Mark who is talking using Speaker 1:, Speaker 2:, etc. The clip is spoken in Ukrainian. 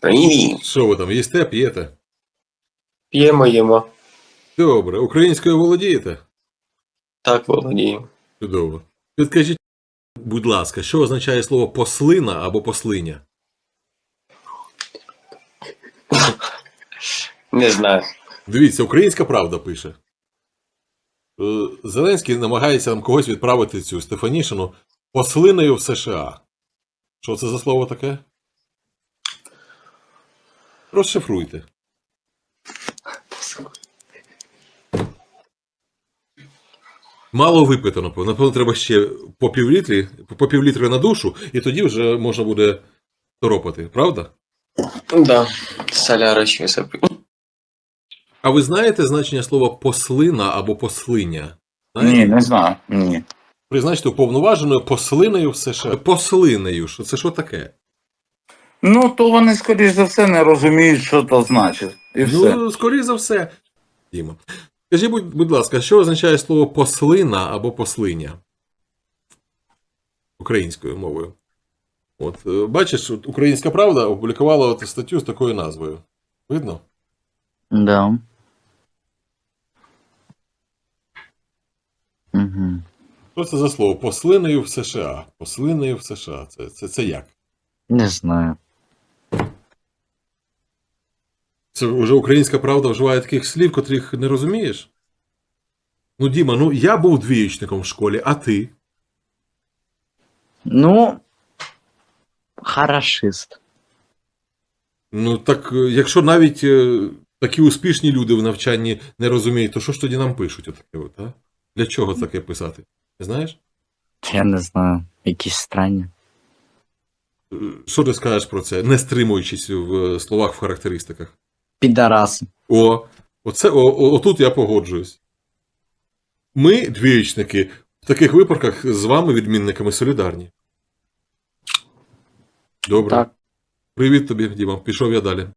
Speaker 1: Привіт.
Speaker 2: Що ви там, їсте, п'єте?
Speaker 1: П'ємо, їмо.
Speaker 2: Добре, українською володієте?
Speaker 1: Так володіємо.
Speaker 2: Чудово. Підкажіть, будь ласка, що означає слово послина або послиня?
Speaker 1: Не знаю.
Speaker 2: Дивіться, українська правда пише. Е, Зеленський намагається нам когось відправити цю Стефанішину послиною в США. Що це за слово таке? Розшифруйте. Мало випито, напевно. Напевно, треба ще по півлітрі, по півлітри на душу, і тоді вже можна буде торопати, правда?
Speaker 1: Да. Соляра ще запив.
Speaker 2: А ви знаєте значення слова послина або послиня?
Speaker 3: Ні, не знаю. Ні.
Speaker 2: Призначте уповноваженою послиною в США. Послинею, що це що таке?
Speaker 3: Ну, то вони, скоріш за все, не розуміють, що то значить. І все.
Speaker 2: Ну, скоріше за все. Діма. Скажіть, будь, будь ласка, що означає слово послина або послиня? Українською мовою. От, е, бачиш, от Українська Правда опублікувала от статтю з такою назвою. Видно?
Speaker 4: Да. Угу.
Speaker 2: Що це за слово? Послиною в США. Послиною в США. Це, це, це як?
Speaker 4: Не знаю.
Speaker 2: Це вже українська правда вживає таких слів, котрих не розумієш? Ну, Діма, ну я був двієчником в школі, а ти?
Speaker 4: Ну, хорошист.
Speaker 2: Ну так, е, якщо навіть е, такі успішні люди в навчанні не розуміють, то що ж тоді нам пишуть отаке от, а? Для чого таке писати? Не знаєш?
Speaker 4: Я не знаю. Якісь странні.
Speaker 2: Е, Що ти скажеш про це, не стримуючись в словах, в характеристиках?
Speaker 4: Підараси.
Speaker 2: О, оце, о, о, отут я погоджуюсь. Ми, двієчники, в таких випадках з вами, відмінниками, солідарні. Добре.
Speaker 4: Так.
Speaker 2: Привіт тобі, Діма. Пішов я далі.